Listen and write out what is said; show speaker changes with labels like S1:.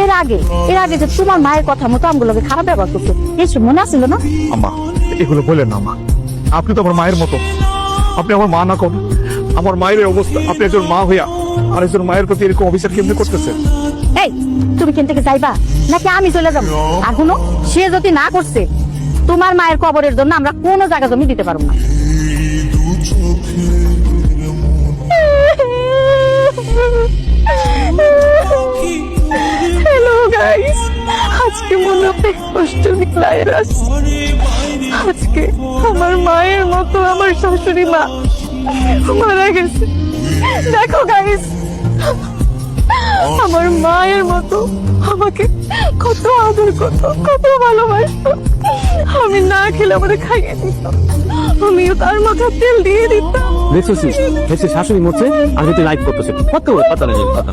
S1: এর আগে এর আগে যে তোমার মায়ের কথা মতো আমগুলোকে খারাপ ব্যবহার করতো এসব মনে আছিল না?
S2: আম্মা এগুলো বলেন না মা আপনি তো আমার মায়ের মতো। আপনি আমার মা না কম আমার মায়ের অবস্থা আপনি একজন মা হইয়া আর একজন মায়ের প্রতি এরকম অফিসার কেমনি করতেছেন?
S1: এই তুমি কেন থেকে যাইবা? নাকি আমি চলে যাব? শুনো সে যদি না করছে তোমার মায়ের কবরের জন্য আমরা কোনো জায়গা জমি দিতে পারব না।
S3: আজকে মনে হয় কষ্ট ভাইরাস আজকে আমার মায়ের মতো আমার শাশুড়ি মা মারা গেছে। দেখো গাইস আমার মায়ের মতো আমাকে কত আদর কত কত ভালোবাসতো। আমি না খেলে আমাদের খাইয়ে দিত। আমিও তার মাথায় তেল দিয়ে দিতাম।
S4: দেখছিস দেখছিস শাশুড়ি মরছে, আর তুই লাইভ করতেছে। কত কথা নেই কথা